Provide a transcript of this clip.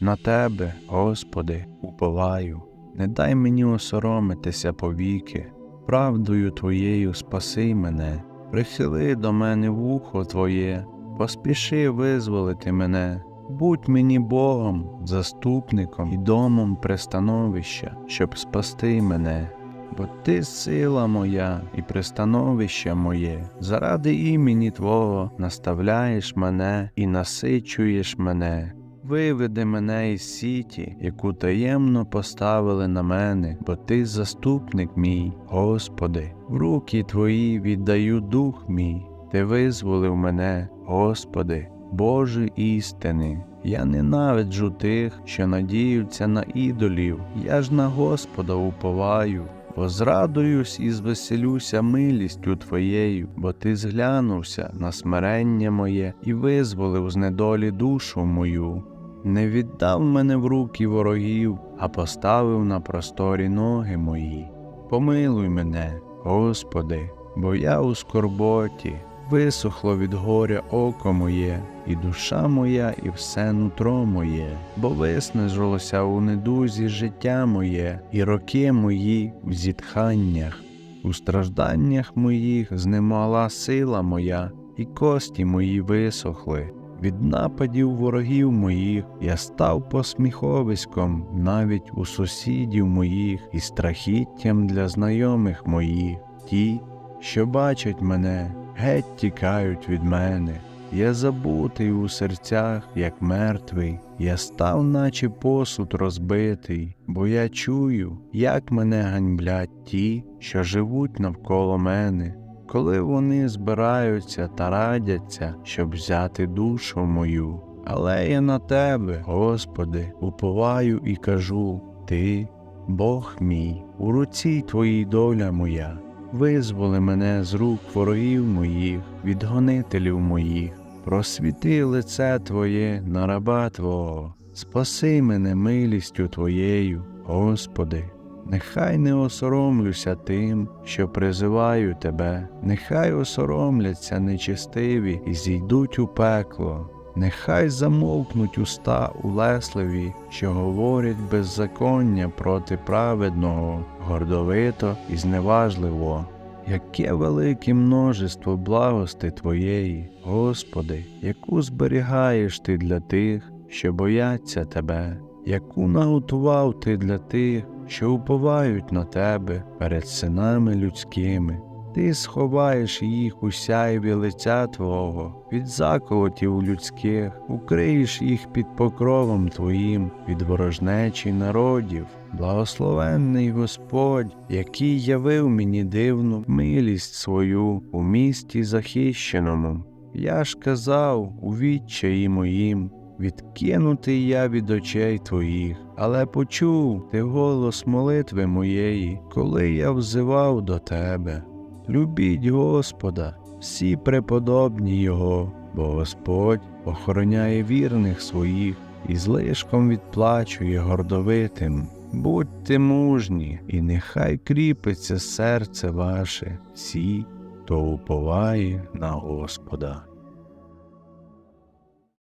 на Тебе, Господи, уповаю. Не дай мені осоромитися повіки, правдою Твоєю спаси мене, прихили до мене вухо Твоє, поспіши визволити мене. Будь мені Богом, заступником і домом пристановища, щоб спасти мене. Бо ти сила моя і пристановище моє, заради імені Твого наставляєш мене і насичуєш мене. Виведи мене із сіті, яку таємно поставили на мене, бо ти заступник мій, Господи, в руки Твої віддаю дух мій, Ти визволив мене, Господи, Боже істини. Я ненавиджу тих, що надіються на ідолів, я ж на Господа уповаю. Возрадуюсь і звеселюся милістю Твоєю, бо Ти зглянувся на смирення моє і визволив з недолі душу мою. Не віддав мене в руки ворогів, а поставив на просторі ноги мої. Помилуй мене, Господи, бо я у скорботі, висохло від горя око моє, і душа моя, і все нутро моє, бо виснажилося у недузі життя моє, і роки мої в зітханнях, у стражданнях моїх знемала сила моя, і кості мої висохли. Від нападів ворогів моїх я став посміховиськом навіть у сусідів моїх і страхіттям для знайомих моїх, ті, що бачать мене, геть тікають від мене. Я забутий у серцях, як мертвий, я став, наче посуд розбитий, бо я чую, як мене ганьблять ті, що живуть навколо мене, коли вони збираються та радяться, щоб взяти душу мою. Але я на тебе, Господи, уповаю і кажу: Ти, Бог мій, у руці Твоїй доля моя. Визволи мене з рук ворогів моїх, від гонителів моїх, просвіти лице Твоє на раба Твого, спаси мене милістю Твоєю, Господи, нехай не осоромлюся тим, що призиваю Тебе, нехай осоромляться нечестиві і зійдуть у пекло. Нехай замовкнуть уста улесливі, що говорять беззаконня проти праведного, гордовито і зневажливо. Яке велике множество благости Твоєї, Господи, яку зберігаєш Ти для тих, що бояться Тебе, яку наготував Ти для тих, що уповають на Тебе перед синами людськими. Ти сховаєш їх у сяйві лиця Твого, від заколотів людських, укриєш їх під покровом Твоїм, від ворожнечі народів. Благословенний Господь, який явив мені дивну милість свою у місті захищеному. Я ж казав у відчаї моїм, відкинутий я від очей твоїх, але почув ти голос молитви моєї, коли я взивав до тебе. Любіть Господа, всі преподобні Його, бо Господь охороняє вірних своїх і злишком відплачує гордовитим. Будьте мужні, і нехай кріпиться серце ваше, всі, хто уповає на Господа.